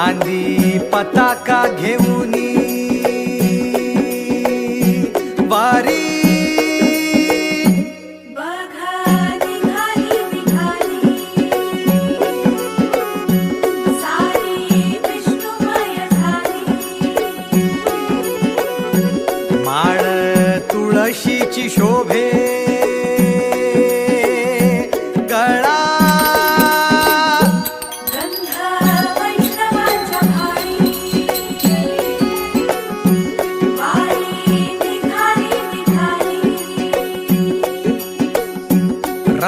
खांदी पताका घेऊनी वारी. माळ तुळशीची शोभे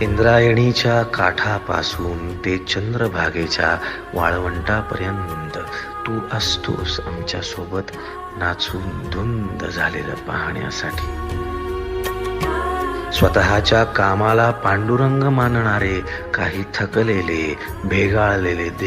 इंद्रायणीच्या काठापासून ते चंद्रभागेच्या वाळवंटापर्यंत तू असतोस आमच्यासोबत नाचून धुंद झालेलं पाहण्यासाठी. स्वतःच्या कामाला पांडुरंग मानणारे काही थकलेले भेगाळलेले देव